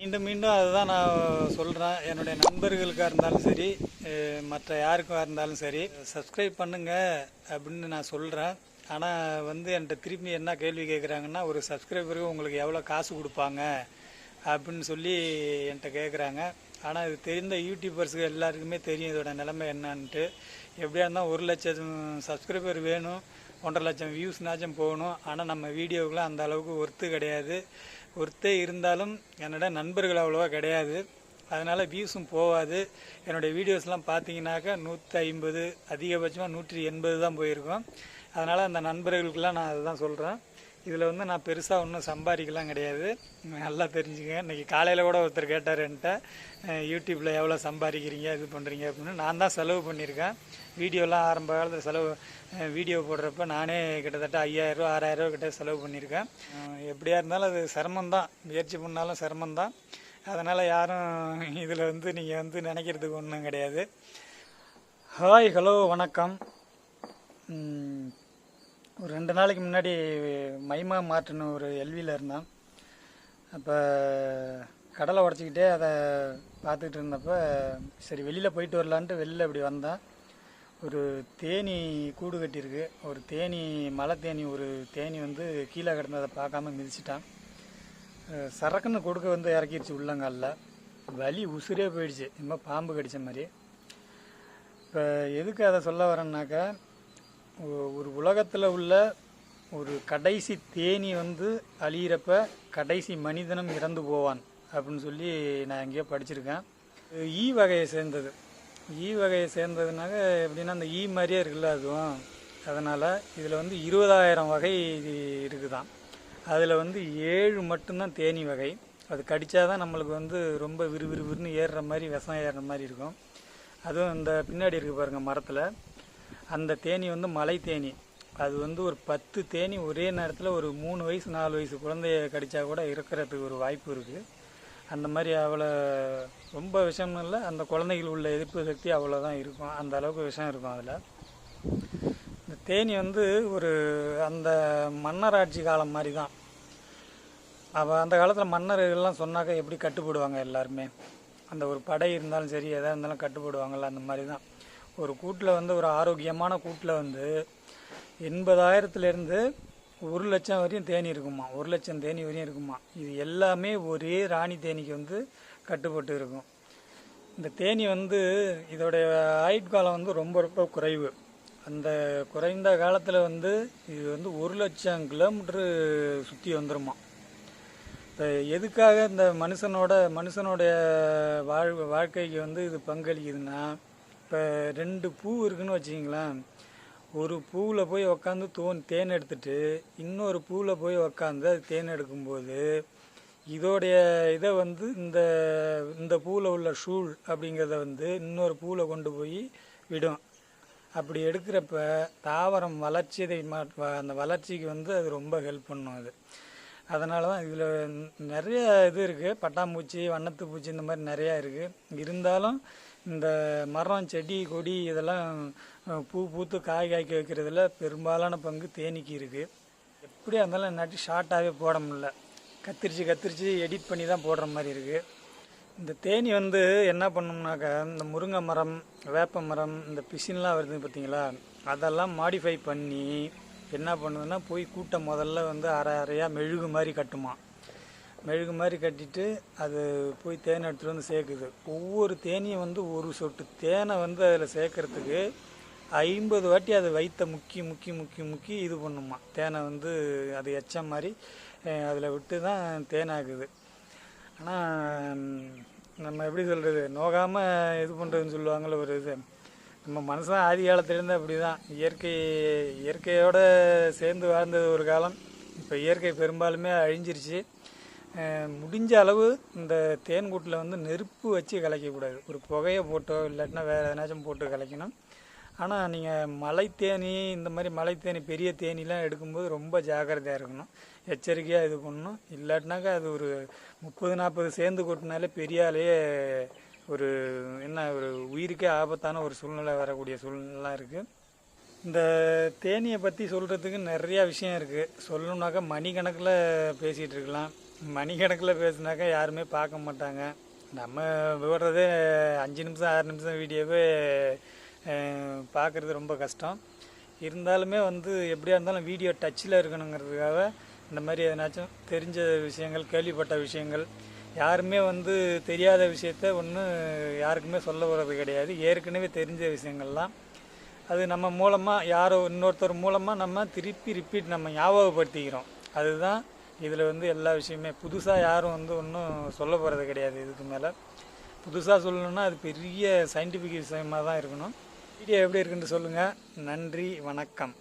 மீண்டும் மீண்டும் அதுதான் நான் சொல்கிறேன் என்னுடைய நண்பர்களுக்காக இருந்தாலும் சரி மற்ற யாருக்காக இருந்தாலும் சரி சப்ஸ்கிரைப் பண்ணுங்க அப்படின்னு நான் சொல்கிறேன் ஆனால் வந்து என்கிட்ட திரும்பி என்ன கேள்வி கேட்குறாங்கன்னா ஒரு சப்ஸ்கிரைபருக்கு உங்களுக்கு எவ்வளோ காசு கொடுப்பாங்க அப்படின்னு சொல்லி என்கிட்ட கேட்குறாங்க ஆனால் இது தெரிந்த யூடியூபர்ஸுக்கு எல்லாருக்குமே தெரியும் இதோட நிலைமை என்னன்ட்டு. எப்படியா இருந்தால் ஒரு லட்சம் சப்ஸ்கிரைபர் வேணும் ஒன்றரை லட்சம் வியூஸ்னாச்சும் போகணும். ஆனால் நம்ம வீடியோவுக்குலாம் அந்த அளவுக்கு ஒர்த்து கிடையாது. ஒருத்தே இருந்தாலும் என்னோட நண்பர்கள் அவ்வளோவா கிடையாது. அதனால் வியூஸும் போகாது என்னுடைய வீடியோஸ்லாம் பார்த்தீங்கன்னாக்கா நூற்றி ஐம்பது அதிகபட்சமாக நூற்றி எண்பது தான் போயிருக்கும். அதனால் அந்த நண்பர்களுக்கெல்லாம் நான் அதுதான் சொல்கிறேன் இதில் வந்து நான் பெருசாக ஒன்றும் சம்பாதிக்கலாம் கிடையாது. நல்லா தெரிஞ்சுங்க. இன்றைக்கி காலையில் கூட ஒருத்தர் கேட்டார் என்கிட்ட யூடியூப்பில் எவ்வளோ சம்பாதிக்கிறீங்க இது பண்ணுறீங்க? அப்படின்னு. நான் தான் செலவு பண்ணியிருக்கேன். வீடியோலாம் ஆரம்ப காலத்தில் செலவு வீடியோ போடுறப்ப நானே கிட்டத்தட்ட ஐயாயிரரூவா ஆறாயிரரூவா கிட்ட செலவு பண்ணியிருக்கேன். எப்படியா இருந்தாலும் அது சிரமந்தான் முயற்சி பண்ணாலும் சிரமந்தான் அதனால் யாரும் இதில் வந்து நீங்கள் வந்து நினைக்கிறதுக்கு ஒன்றும் கிடையாது. ஹாய் ஹலோ வணக்கம். ஒரு ரெண்டு நாளைக்கு முன்னாடி மைமா மாற்றுன்னு ஒரு எல்வியில் இருந்தான். அப்போ கடலை உடச்சிக்கிட்டே அதை பார்த்துக்கிட்டு இருந்தப்போ சரி வெளியில் போயிட்டு வரலான்ட்டு வெளியில் இப்படி வந்தேன். ஒரு தேனி கூடு கட்டியிருக்கு. ஒரு தேனி மலை தேனி ஒரு தேனி வந்து கீழே கிடந்ததை பார்க்காம மிதிச்சிட்டான். சரக்குன்னு கொடுக்க வந்து இறக்கிடுச்சு உள்ளங்காலில். வலி உசுரே போயிடுச்சு. இன்னும் பாம்பு கடித்த மாதிரி. இப்போ எதுக்கு அதை சொல்ல வரேன்னாக்கா ஒரு உலகத்தில் உள்ள ஒரு கடைசி தேனி வந்து அழியிறப்ப கடைசி மனிதனும் இறந்து போவான் அப்படின்னு சொல்லி நான் எங்கேயோ படிச்சிருக்கேன். ஈ வகையை சேர்ந்தது. ஈ வகையை சேர்ந்ததுனாக்க எப்படின்னா அந்த ஈ மாதிரியே இருக்குல்ல அதுவும். அதனால் இதில் வந்து இருபதாயிரம் வகை இருக்குதான். அதில் வந்து ஏழு மட்டும்தான் தேனி வகை. அது கடிச்சாதான் நம்மளுக்கு வந்து ரொம்ப விறுவிறுவிறுன்னு ஏறுற மாதிரி விஷம் ஏறுற மாதிரி இருக்கும். அதுவும் இந்த பின்னாடி இருக்குது பாருங்கள் மரத்தில். அந்த தேனி வந்து மலை தேனி. அது வந்து ஒரு பத்து தேனி ஒரே நேரத்தில் ஒரு மூணு வயசு நாலு வயசு குழந்தைய கடிச்சா கூட இருக்கிறதுக்கு ஒரு வாய்ப்பு இருக்குது அந்த மாதிரி அவ்வளோ ரொம்ப விஷம் இல்லை அந்த குழந்தைகள் உள்ள எதிர்ப்பு சக்தி அவ்வளோதான் இருக்கும். அந்த அளவுக்கு விஷம் இருக்கும் அதில். இந்த தேனி வந்து ஒரு அந்த மன்னராட்சி காலம் மாதிரி தான் அவள் அந்த காலத்தில் மன்னர்கள்லாம் சொன்னாக்க எப்படி கட்டுப்படுவாங்க எல்லாருமே? அந்த ஒரு படை இருந்தாலும் சரி எதாக இருந்தாலும் கட்டுப்படுவாங்கள்ல அந்த மாதிரி தான் ஒரு கூட்டில் வந்து ஒரு ஆரோக்கியமான கூட்டில் வந்து எண்பதாயிரத்துலேருந்து ஒரு லட்சம் வரையும் தேனி இருக்குமா? ஒரு லட்சம் தேனி வரையும் இருக்குமா? இது எல்லாமே ஒரே ராணி தேனிக்கு வந்து கட்டுப்பட்டு இருக்கும். இந்த தேனி வந்து இதோடைய ஆயுட்காலம் வந்து ரொம்ப ரொம்ப குறைவு. அந்த குறைந்த காலத்தில் வந்து இது வந்து ஒரு லட்சம் கிலோமீட்ரு சுற்றி வந்துருமா? இப்போ எதுக்காக இந்த மனுஷனோட மனுஷனுடைய வாழ் வாழ்க்கைக்கு வந்து இது பங்களிக்குதுன்னா இப்போ ரெண்டு பூ இருக்குன்னு வச்சுக்கிங்களேன். ஒரு பூவில் போய் உக்காந்து தோன் தேன் எடுத்துட்டு இன்னொரு பூவில் போய் உக்காந்து அது தேன் எடுக்கும்போது இதோடைய இதை வந்து இந்த இந்த பூவில் உள்ள ஷூல் அப்படிங்கிறத வந்து இன்னொரு பூவில் கொண்டு போய் விடும். அப்படி எடுக்கிறப்ப தாவரம் வளர்ச்சியதை மா- அந்த வளர்ச்சிக்கு வந்து அது ரொம்ப ஹெல்ப் பண்ணும் அது. அதனால தான் இதில் நிறைய இது இருக்குது பட்டாம்பூச்சி வண்ணத்து பூச்சி இந்த மாதிரி நிறையா இருக்குது இருந்தாலும் இந்த மரம் செடி கொடி இதெல்லாம் பூ பூத்து காய் காய்க்க வைக்கிறதுல பெரும்பாலான பங்கு தேனிக்கு இருக்குது எப்படியா இருந்தாலும் என்னாட்டி ஷார்ட்டாகவே போட முடில கத்திரிச்சு கத்திரிச்சு எடிட் பண்ணி தான் போடுற மாதிரி இருக்குது இந்த தேனி வந்து என்ன பண்ணோம்னாக்கா இந்த முருங்கை மரம் வேப்ப மரம் இந்த பிசின்லாம் வருது பார்த்தீங்களா அதெல்லாம் மாடிஃபை பண்ணி என்ன பண்ணுதுன்னா போய் கூட்டம் முதல்ல வந்து அரை அறையாக மெழுகு மாதிரி கட்டுமா. மெழுகு மாதிரி கட்டிட்டு அது போய் தேனை எடுத்துகிட்டு வந்து சேர்க்குது. ஒவ்வொரு தேனியும் வந்து ஒரு சொட்டு தேனை வந்து அதில் சேர்க்கறதுக்கு ஐம்பது வாட்டி அதை வைத்த முக்கி முக்கி முக்கி முக்கி இது பண்ணுமா. தேனை வந்து அது எச்சம் மாதிரி அதில் விட்டு தான் தேனாகுது ஆனால் நம்ம எப்படி சொல்கிறது நோகாமல் இது பண்ணுறதுன்னு சொல்லுவாங்கள்ல ஒரு இது. நம்ம மனுஷன் ஆதி காலத்துலேருந்து அப்படி தான் இயற்கை இயற்கையோடு சேர்ந்து வாழ்ந்தது ஒரு காலம். இப்போ இயற்கை பெரும்பாலுமே அழிஞ்சிருச்சு. முடிஞ்ச அளவு இந்த தேன்கூட்டில் வந்து நெருப்பு வச்சு கலைக்கக்கூடாது ஒரு புகையை போட்டோ இல்லாட்டினா வேறு எதனாச்சும் போட்டு கலைக்கணும். ஆனால் நீங்கள் மலை தேனி இந்த மாதிரி மலை தேனி பெரிய தேனிலாம் எடுக்கும்போது ரொம்ப ஜாக்கிரதையாக இருக்கணும். எச்சரிக்கையாக இது பண்ணணும். இல்லாட்டினாக்கா அது ஒரு முப்பது நாற்பது சேர்ந்து கொட்டினாலே பெரிய ஒரு என்ன ஒரு உயிருக்கே ஆபத்தான ஒரு சூழ்நிலை வரக்கூடிய சூழ்நிலாம் இருக்குது இந்த தேனியை பற்றி சொல்கிறதுக்கு நிறையா விஷயம் இருக்குது சொல்லணுன்னாக்கா மணிக்கணக்கில் பேசிகிட்டு இருக்கலாம். மணிக்கணக்கில் பேசுனாக்கா யாருமே பார்க்க மாட்டாங்க. நம்ம விடுறதே அஞ்சு நிமிஷம் ஆறு நிமிஷம் வீடியோவே பார்க்குறது ரொம்ப கஷ்டம். இருந்தாலுமே வந்து எப்படியா இருந்தாலும் வீடியோ டச்சில் இருக்கணுங்கிறதுக்காக இந்த மாதிரி எதனாச்சும் தெரிஞ்ச விஷயங்கள் கேள்விப்பட்ட விஷயங்கள் யாருமே வந்து தெரியாத விஷயத்த ஒன்றும் யாருக்குமே சொல்ல வர்றது கிடையாது. ஏற்கனவே தெரிஞ்ச விஷயங்கள்லாம். அது நம்ம மூலமாக யாரோ இன்னொருத்தர் மூலமாக நம்ம திருப்பி ரிப்பீட் நம்ம ஞாபகப்படுத்திக்கிறோம். அதுதான் இதில் வந்து எல்லா விஷயமே. புதுசாக யாரும் வந்து ஒன்றும் சொல்ல போகிறது கிடையாது இதுக்கு மேலே. புதுசாக சொல்லணும்னா அது பெரிய சயின்டிஃபிக் விஷயமாக தான் இருக்கணும். வீடியோ எப்படி இருக்குன்னு சொல்லுங்கள் நன்றி வணக்கம்.